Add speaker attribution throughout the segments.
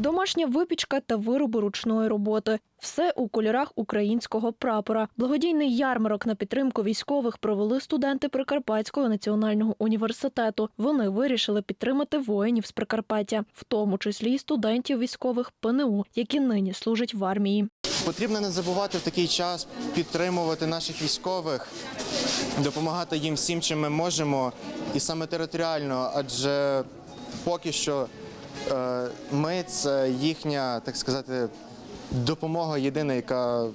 Speaker 1: Домашня випічка та вироби ручної роботи. Все у кольорах українського прапора. Благодійний ярмарок на підтримку військових провели студенти Прикарпатського національного університету. Вони вирішили підтримати воїнів з Прикарпаття, в тому числі й студентів військових ПНУ, які нині служать в армії.
Speaker 2: Потрібно не забувати в такий час підтримувати наших військових, допомагати їм всім, чим ми можемо, і саме територіально, адже поки що ми це їхня, так сказати, допомога єдина, яка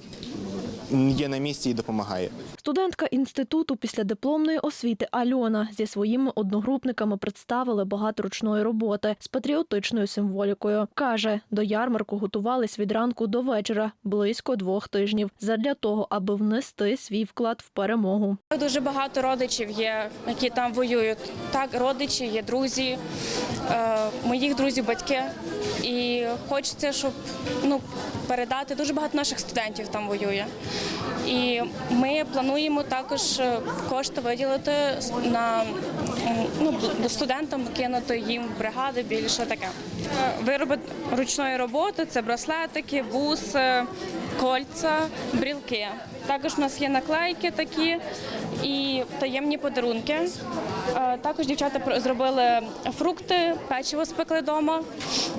Speaker 2: є на місці і допомагає.
Speaker 1: Студентка інституту післядипломної освіти Альона зі своїми одногрупниками представили багато ручної роботи з патріотичною символікою. Каже, до ярмарку готувались від ранку до вечора близько двох тижнів задля того, аби внести свій вклад в перемогу.
Speaker 3: Дуже багато родичів є, які там воюють. Так, родичі, є друзі, е, моїх друзів, батьки. І хочеться, щоб ну, передати. Дуже багато наших студентів там воює. І ми плануємо також е, кошти виділити на ну, студентам кинути їм бригади більше таке. Е, Вироби ручної роботи це браслетики, буси, кольця, брілки. Також у нас є наклейки такі і таємні подарунки. Е, Також дівчата зробили фрукти, печиво спекли вдома.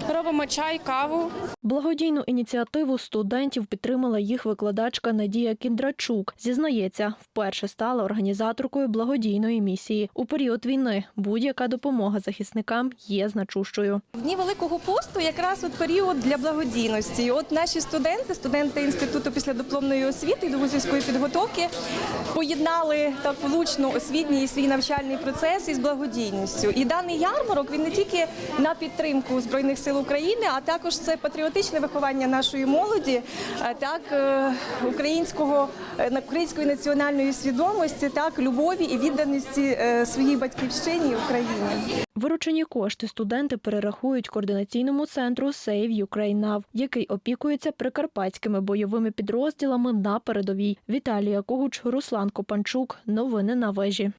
Speaker 3: Робимо чай, каву.
Speaker 1: Благодійну ініціативу студентів підтримала їх викладачка Надія Кіндрачук. Зізнається, вперше стала організаторкою благодійної місії. У період війни будь-яка допомога захисникам є значущою.
Speaker 4: В дні Великого посту якраз от період для благодійності. От наші студенти, студенти інституту післядипломної освіти і довузівської підготовки, поєднали так влучно освітній і свій навчальний процес із благодійністю. І даний ярмарок він не тільки на підтримку збройних сил України, а також це патріотичне виховання нашої молоді, е, так е, українського е, української національної свідомості, так любові і відданості своїй батьківщині Україні.
Speaker 1: Виручені кошти студенти перерахують координаційному центру Save Ukraine Now, який опікується прикарпатськими бойовими підрозділами на передовій. Віталія Когуч, Руслан Копанчук. Новини на вежі.